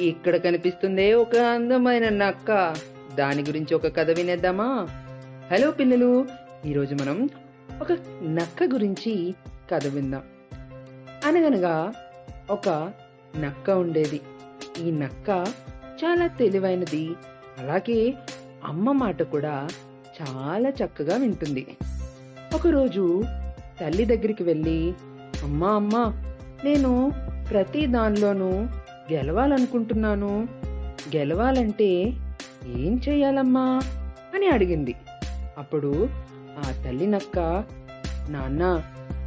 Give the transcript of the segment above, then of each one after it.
ఇక్కడ కనిపిస్తుందే ఒక అందమైన నక్క. దాని గురించి ఒక కథ వినేద్దామా? హలో పిల్లలు ఈరోజు మనం ఒక నక్క గురించి కథ విందాం. అనగనగా ఒక నక్క ఉండేది. ఈ నక్క చాలా తెలివైనది. అలాగే అమ్మ మాట కూడా చాలా చక్కగా వింటుంది. ఒకరోజు తల్లి దగ్గరికి వెళ్ళి అమ్మా అమ్మ నేను ప్రతి దానిలోనూ గెలవాలనుకుంటున్నాను. గెలవాలంటే ఏం చెయ్యాలమ్మా అని అడిగింది. అప్పుడు ఆ తల్లి నక్క నాన్న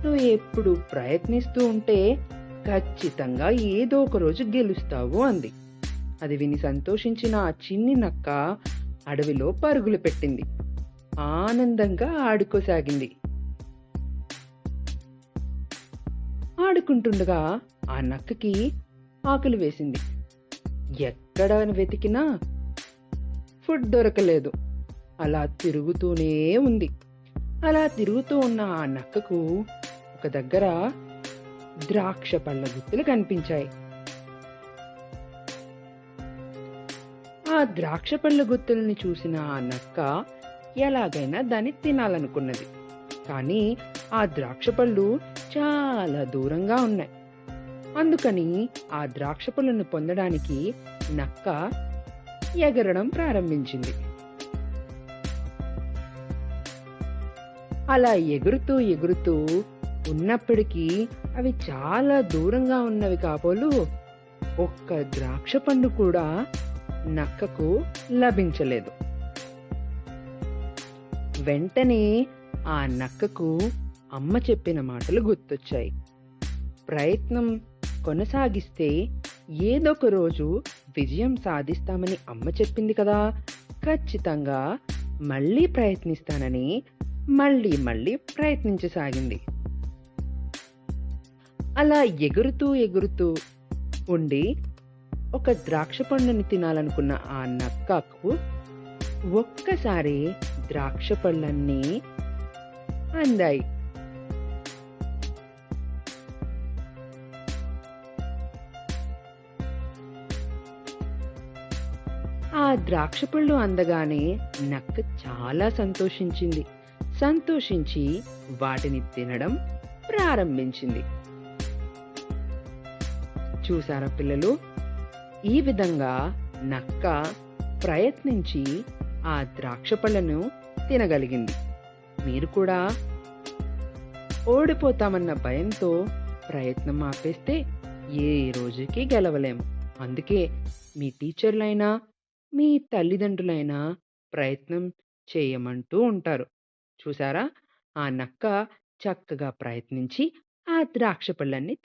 నువ్వు ఎప్పుడు ప్రయత్నిస్తూ ఉంటే ఖచ్చితంగా ఏదో ఒక రోజు గెలుస్తావు అంది. అది విని సంతోషించిన ఆ చిన్ని నక్క అడవిలో పరుగులు పెట్టింది. ఆనందంగా ఆడుకోసాగింది. ఆడుకుంటుండగా ఆ నక్కకి ఆకలి వేసింది. ఎక్కడ వెతికినా ఫుడ్ దొరకలేదు. అలా తిరుగుతూనే ఉంది. అలా తిరుగుతూ ఉన్న ఆ నక్కకు ఒక దగ్గర ద్రాక్ష పళ్ళ గుత్తులు కనిపించాయి. ఆ ద్రాక్ష పళ్ళ గుత్తుల్ని చూసిన ఆ నక్క ఎలాగైనా దాన్ని తినాలనుకున్నది. కానీ ఆ ద్రాక్ష పళ్ళు చాలా దూరంగా ఉన్నాయి. అందుకని ఆ ద్రాక్ష పళ్ళను పొందడానికి నక్క ఎగరడం ప్రారంభించింది. అలా ఎగురుతూ ఎగురుతూ ఉన్నప్పటికీ అవి చాలా దూరంగా ఉన్నవి కాబోలు ఒక్క ద్రాక్ష పండు కూడా నక్కకు లభించలేదు. వెంటనే ఆ నక్కకు అమ్మ చెప్పిన మాటలు గుర్తొచ్చాయి. ప్రయత్నం కొనసాగిస్తే ఏదొక రోజు విజయం సాధిస్తామని అమ్మ చెప్పింది కదా. ఖచ్చితంగా మళ్ళీ ప్రయత్నిస్తానని మళ్ళీ మళ్ళీ ప్రయత్నించసాగింది. అలా ఎగురుతూ ఎగురుతూ ఉండి ఒక ద్రాక్ష పండుని తినాలనుకున్న ఆ నక్కకు ఒక్కసారి ద్రాక్ష పళ్ళన్నీ అందాయి. ఆ ద్రాక్ష పళ్ళు అందగానే నక్క చాలా సంతోషించింది. సంతోషించి వాటిని తినడం ప్రారంభించింది. చూసారా పిల్లలు? ఈ విధంగా నక్క ప్రయత్నించి ఆ ద్రాక్ష పళ్ళను తినగలిగింది. మీరు కూడా ఓడిపోతామన్న భయంతో ప్రయత్నం ఆపేస్తే ఏ రోజుకి గెలవలేం. అందుకే మీ టీచర్లైనా మీ తల్లిదండ్రులైనా ప్రయత్నం చేయమంటూ ఉంటారు. చూసారా? ఆ నక్క చక్కగా ప్రయత్నించి ఆ ద్రాక్ష పళ్ళన్ని